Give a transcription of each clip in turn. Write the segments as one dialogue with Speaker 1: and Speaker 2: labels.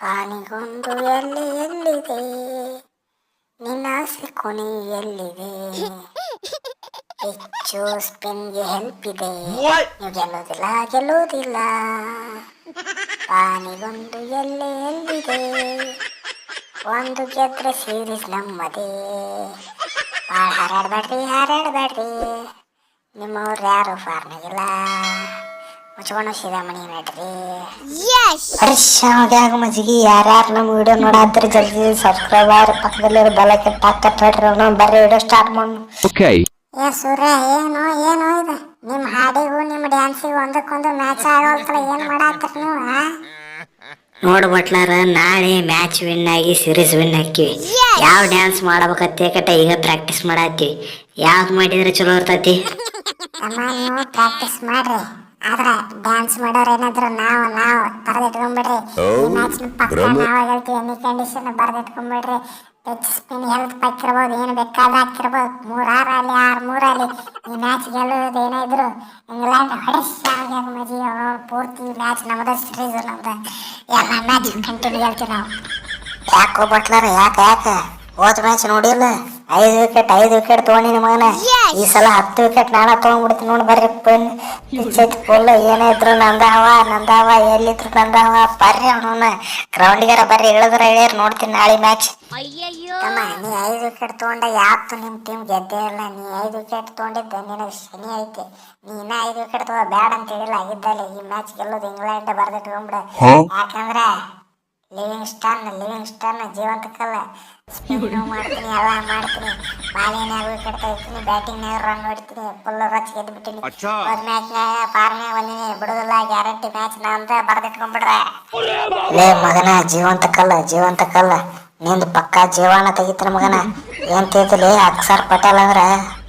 Speaker 1: ಪಾನಿಗೊಂದು ಎಲ್ಲಿ ಎಲ್ಲಿದೆ? ನಿನ್ನಾಸೆ ಕೊನೆ ಎಲ್ಲಿದೆ? ಹೆಚ್ಚು ಸ್ಪಿನ್ಗೆ ಹೆಲ್ಪ್ ಇದೆ. ನೀವು ಗೆಲ್ಲೋದಿಲ್ಲ ಗೆಲ್ಲೋದಿಲ್ಲ. ಪಾನಿಗೊಂದು ಎಲ್ಲಿ ಎಲ್ಲಿದೆ? ಒಂದು ಗೆದ್ರೆ ಸೀರೀಸ್ ನಮ್ಮದೇ. ಹಾರಾಡ್ಬೇಡ್ರಿ ಹಾರಾಡ್ಬೇಡ್ರಿ ನಿಮ್ಮವ್ರು ಯಾರು ಫಾರ್ನಾಗಿಲ್ಲ ಮುಚ್ಕೊಂಡು ಸೀದಾ ಮನೆ ನಡ್ರಿ ಮಜ್ಗಿ ಯಾರ್ಯಾರು ನಮ್ಮ ವಿಡಿಯೋ ನೋಡಾತ್ರಿ ಜಲ್ದಿ ಸಬ್ಸ್ಕ್ರೈಬ್ ಆಗ್ರಿ ಪಕ್ಕದಲ್ಲಿರೋ ಬಲಕ್ಕೆ ಟಾಕತ್ ಹೇಳ್ರಿ ನಾವು ಬರ್ರಿ ವಿಡಿಯೋ ಸ್ಟಾರ್ಟ್
Speaker 2: ಮಾಡು.
Speaker 1: ಏ ಸೂರ್ಯ ಏನು ಏನು ಇದು? ನಿಮ್ಮ ಹಾಡಿಗೂ ನಿಮ್ಮ ಡ್ಯಾನ್ಸಿಗೂ ಒಂದಕ್ಕೊಂದು ಮ್ಯಾಚ್ ಆಗೋಲ್ತಲ್ಲ ಏನು ಮಾಡಾತ್ರಿ ನೀವು?
Speaker 3: ನೋಡ್ ಬಟ್ಲಾರ ನಾಳೆ ಮ್ಯಾಚ್ ವಿನ್ ಆಗಿ ಸೀರೀಸ್ ವಿನ್ ಹಾಕಿವಿ ಯಾವ ಡ್ಯಾನ್ಸ್ ಮಾಡ್ಬೇಕತ್ತೆ ಕಟ್ಟ ಈಗ ಪ್ರಾಕ್ಟೀಸ್ ಮಾಡತ್ತೀವಿ. ಯಾವ್ದು ಮಾಡಿದ್ರೆ ಚಲೋ ಇರ್ತೈತಿ?
Speaker 1: ಅಮ್ಮ ನೀವು ಪ್ರಾಕ್ಟೀಸ್ ಮಾಡ್ರಿ. ಆದ್ರ ಡ್ಯಾನ್ಸ್ ಮಾಡೋರು ಏನಾದ್ರು ನಾವು ನಾವು ಬರೆದಿಟ್ಕೊಂಡ್ಬಿಡ್ರಿ ಈ ಮ್ಯಾಚ್ ಪಕ್ಕ ನಾವು ಹೇಳ್ತೀವಿ ಎನಿ ಕಂಡೀಷನ್ ಬರೆದಿಟ್ಕೊಂಡ್ಬಿಡ್ರಿ ಪಿಚ್ ಸ್ಪಿನ್ ಹೆಲ್ತ್ ಪಕ್ಕಿರ್ಬೋದು ಏನು ಬೇಕಾದ ಹಾಕಿರ್ಬೋದು. ಮೂರ್ ಆರ್ ಅಲ್ಲಿ ಆರ್ ಮೂರಲ್ಲಿ ಈ ಮ್ಯಾಚ್ ಗೆಲ್ಲೋದು ಏನೇ ಇದ್ರು ಇಂಗ್ಲೆಂಡ್ ಹೊಡಿಸ್ಯಾಗ ಮಜಿ ಪೂರ್ತಿ ಮ್ಯಾಚ್ ನಮ್ದ ಸೀರೀಸ್ ನಮ್ದು. ಎಲ್ಲ ಮ್ಯಾಚ್ ಕಂಟಿನ್ಯೂ ಗೆಲ್ತೀವಿ ನಾವು.
Speaker 3: ಯಾಕೋ ಬಟ್ಲರ್ ಯಾಕೆ ಯಾಕೆ? ಹೋದ ಮ್ಯಾಚ್ ನೋಡಿಲ್ಲ. ಐದು ವಿಕೆಟ್ ಐದು ವಿಕೆಟ್ ತೊಗೊಂಡಿನಿ ಮಗನ. ಈ ಸಲ ಹತ್ತು ವಿಕೆಟ್ ನಾನ ತೊಗೊಂಡ್ಬಿಡ್ತೀನಿ ನೋಡಿ ಬರ್ರಿ ಪನ್. ಪಿಚ್ ಐತಿ ಫುಲ್ ಏನೇ ಇದ್ರು ನಂದಾವ ನಂದಾವ ಎಲ್ಲಿದ್ರು ನಂದಾವ. ಬರ್ರಿ ಅವನ ಗ್ರೌಂಡಿಗಾರ ಬರ್ರಿ ಇಳಿದ್ರ ಇಳಿಯರ್ ನೋಡ್ತೀನಿ ನಾಳೆ ಮ್ಯಾಚ್
Speaker 1: ತಮ್ಮ ನೀ ಐದು ವಿಕೆಟ್ ತಗೊಂಡ ಯಾವತ್ತು ನಿಮ್ಮ ಟೀಮ್ ಗೆದ್ದೇ ಇಲ್ಲ. ನೀ ಐದು ವಿಕೆಟ್ ತಗೊಂಡಿದ್ದ ನಿನಗೆ ಶನಿ ಐತಿ. ನೀ ಇನ್ನ ಐದು ವಿಕೆಟ್ ತಗೋ ಬ್ಯಾಡ ಅಂತ ಹೇಳಿಲ್ಲ. ಆಗಿದ್ದಲ್ಲ ಈ ಮ್ಯಾಚ್ ಗೆಲ್ಲೋದು ಇಂಗ್ಲೆಂಡ್ ಬರ್ದಿಟ್ಕೊಂಡ್ಬಿಡ ಯಾಕಂದ್ರೆ ಲಿವಿಂಗ್ ಸ್ಟಾನ್ ಲಿವಿಂಗ್ ಸ್ಟಾನ್ ಜೀವಂತಕ್ಕಲ್ಲ ಸ್ಪಿನ್ನು ಮಾಡ್ತೀನಿ ಎಲ್ಲ ಮಾಡ್ತೀನಿ. ಬಾಲಿನ್ಯಾಗ ವಿಕೆಟ್ ತೆಗಿತೀನಿ ಬ್ಯಾಟಿಂಗ್ನಾಗ ರನ್ ಹೊಡಿತೀನಿ ಫುಲ್ ರಚ್ ಗೆದ್ದು ಬಿಟ್ಟಿನಿ ಮ್ಯಾಚ್ನಾಗ ಫಾರ್ಮ್ನಾಗ ಬಂದಿನಿ ಬಿಡುದಿಲ್ಲ ಗ್ಯಾರಂಟಿ ಮ್ಯಾಚ್ ನಂದ ಬರ್ದಿಟ್ಕೊಂಡ್ಬಿಡ್ರೆ
Speaker 3: ಲೇ ಮಗನ ಜೀವಂತ ಕಲ್ಲ ಜೀವಂತ ಕಲ್ಲ. ನಿಂದು ಪಕ್ಕಾ ಜೀವನ ತೆಗಿತೀನಿ ಮಗನ. ಏನ್ ತಿಳಿಲಿ ಅಕ್ಷರ್ ಪಟೇಲ್ ಅಂದ್ರ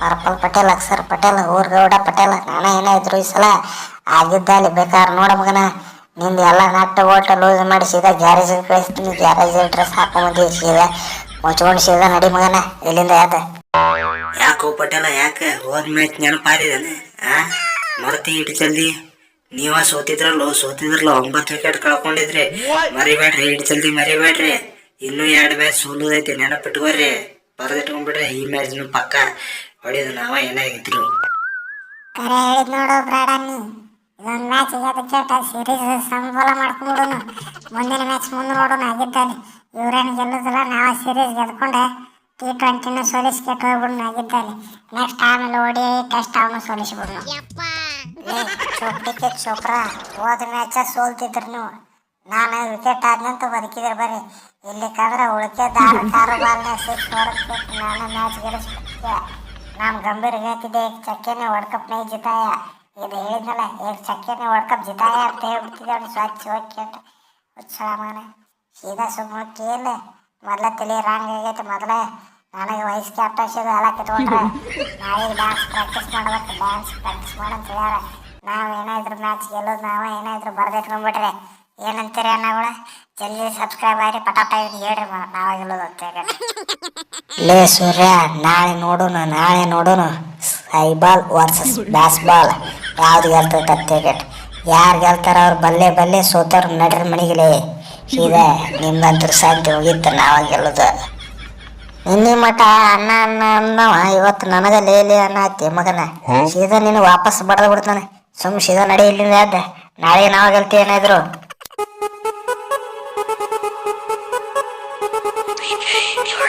Speaker 3: ಪರ್ಪಲ್ ಪಟೇಲ್ ಅಕ್ಷರ್ ಪಟೇಲ್ ಊರ್ಗೌಡ ಪಟೇಲ್ ನಾನ ಏನೇ ಇದ್ರು ಈ ಸಲ? ಆಗಿದ್ದಲ್ಲಿ ಬೇಕಾದ್ರೆ ನೋಡ ಮಗನ. ನಿಂದು ಎಲ್ಲ ನಟ್ಟ ಓಟ ಲೂಸ್ ಮಾಡಿ ಸೀದಾ ಗ್ಯಾರೇಜ್ ಕಳಿಸ್ತೀನಿ. ಗ್ಯಾರೇಜ್ ಡ್ರೆಸ್ ಹಾಕೊಂಬಂದಿ ಸೀದಾ ಮುಚ್ಕೊಂಡು ಸೀದಾ ನಡಿ ಮಗನ ಇಲ್ಲಿಂದ ಯಾದ ಯಾಕೋ ಪಟೇಲ ಯಾಕೆ? ಹೋದ ಮ್ಯಾಚ್ ನೆನಪಾರಿದಾನೆ ಆ? ಮರತಿ ಇಟ್ಟು ಜಲ್ದಿ. ನೀವ ಸೋತಿದ್ರಲ್ಲೋ ಸೋತಿದ್ರಲ್ಲ ಒಂಬತ್ತು ವಿಕೆಟ್ ಕಳ್ಕೊಂಡಿದ್ರಿ. ಮರಿಬೇಡ್ರಿ ಇಟ್ಟು ಜಲ್ದಿ ಮರಿಬೇಡ್ರಿ. ಇನ್ನೂ ಎರಡು ಮ್ಯಾಚ್ ಸೋಲುದೈತಿ ನೆನಪಿಟ್ಕೋರಿ. ಬರೆದಿಟ್ಕೊಂಡ್ಬಿಡ್ರಿ ಈ ಮ್ಯಾಚ್ ಪಕ್ಕ ಹೊಡೆಯೋದು ನಾವ ಏನಾಗಿದ್ರು.
Speaker 1: ಕರೆ ಹೇಳಿದ್ ನೋಡು ಬ್ರಾಡ ನೀ ಇದೊಂದು ಮ್ಯಾಚ್ ಆಗ್ಯದ ಕೇಟ ಸೀರೀಸ್ ಸಮಬಲ ಮಾಡ್ಕೊಂಡ್ಬಿಡೋಣ ಮುಂದಿನ ಮ್ಯಾಚ್ ಮುಂದೆ ನೋಡೋಣ ಆಗಿದ್ದಲ್ಲಿ ಇವ್ರೇನು ಗೆಲ್ಲೋದಿಲ್ಲ ನಾವು ಸೀರೀಸ್ ಗೆದ್ಕೊಂಡೆ ಟಿ ಟ್ವೆಂಟಿನೂ ಸೋಲಿಸ್ಕೆಟ್ ಹೋಗ್ಬಿಡೋಣ ಆಗಿದ್ದಲ್ಲಿ ನೆಕ್ಸ್ಟ್ ಆಮೇಲೆ ಓಡಿ ಟೆಸ್ಟ್ ಅವನು ಸೋಲಿಸ್ಬಿಡೋಣ ಚೋಪ್ಡಿಕೆ ಚೋಪ್ರಾ ಹೋದ ಮ್ಯಾಚ ಸೋಲ್ತಿದ್ರು ನೀವು. ನಾನು ವಿಕೆಟ್ ಆದ್ನಂತ ಬದುಕಿದ್ರೆ ಬರ್ರಿ ಇಲ್ಲಿ ಕಂದ್ರೆ ಉಳಿಕೆ ದಾರ ಕಾರು ಬಾಲ್ನ ಸಿಕ್ಸ್ ನಾನು ಮ್ಯಾಚ್ ಗೆಲ್ಲಿಸ್ಬಿಟ್ಟೆ ನಾನು ಗಂಭೀರ ಹೇಳ್ತಿದ್ದೆ ಚಕ್ಕೆನೆ ವರ್ಲ್ಡ್ ನೇ ಜಿತಾಯ. ಇದು ಹೇಳಿದ್ರಲ್ಲ ಎರಡು ಚಕ್ಕೆನ ಹೊಡ್ಕೊಂಡು ಜಿತಾಯ ಅಂತ ಹೇಳ್ಬಿಟ್ಟಿದ್ದಾವೆ ಸ್ವಚ್ಛ ಹೋಗಿ ಅಂತ ಉತ್ಸವ ಮಗನ ಸೀದಾ ಸುಮ್ಮನೆ ಕೇಳ ಮೊದಲ ತಲೆ ರಾಂಗ್ ಆಗೈತೆ, ಮೊದಲ ನನಗೆ ವಯಸ್ಸು ಕ್ಯಾಪ್ಟನ್ಶಿಪ್ ಎಲ್ಲ ಕಿತ್ಕೊಂಡ್ರೆ. ನಾವೀಗ ಡ್ಯಾನ್ಸ್ ಪ್ರಾಕ್ಟೀಸ್ ಮಾಡ್ಬೇಕು ಡ್ಯಾನ್ಸ್ ಪ್ರಾಕ್ಟೀಸ್ ಮಾಡಂತ ಹೇಳ್ಯಾರ. ನಾವು ಏನಾದ್ರು ಮ್ಯಾಚ್ ಗೆಲ್ಲೋದು ನಾವು ಏನಾದ್ರು ಬರ್ದಿಟ್ಕೊಂಡ್ಬಿಟ್ರೆ ಏನಂತೀರಿ ಅನ್ನಗಳ ಜಲ್ದಿ ಸಬ್ಸ್ಕ್ರೈಬ್ ಆಗಿ ಪಟಾಟ ಹೇಳ್ರಿ ನಾವಾಗ ಗೆಲ್ಲೋದು ಅಂತ
Speaker 3: ಲೇ ಸೂರ್ಯ, ನಾಳೆ ನೋಡೋಣ ನಾಳೆ ನೋಡೋಣ. ಸೈಬಾಲ್ ವರ್ಸಸ್ ಬ್ಯಾಸ್ಬಾಲ್ ಯಾವ್ದು ಗೆಲ್ತೈತೆ ಕ್ರಿಕೆಟ್ ಯಾರು ಗೆಲ್ತಾರ ಅವ್ರು ಬಲ್ಲೆ ಬಲ್ಲೆ ಸೋತವ್ರು ನಡ್ರಿ ಮನೆಗಿಲೆ ಇದೆ ನಿಮ್ಮಂತರ ಸಾಧ್ಯ ಹೋಗಿತ್ತು ನಾವ ಗೆಲ್ಲೋದು. ನಿನ್ನೆ ಮಠ ಅಣ್ಣ ಅಣ್ಣ ಅನ್ನವ ಇವತ್ತು ನನಗ ಲೇಲಿ ಅನ್ನ ಆಯ್ತಿ ಮಗನ. ಸೀದಾ ನೀನು ವಾಪಸ್ ಬಡದ ಬಿಡ್ತಾನೆ. ಸುಮ್ ಸೀದಾ ನಡೆಯಲಿಲ್ಲ ಅದ ನಾಳೆ ನಾವ ಗೆಲ್ತಿ ಏನಾದ್ರು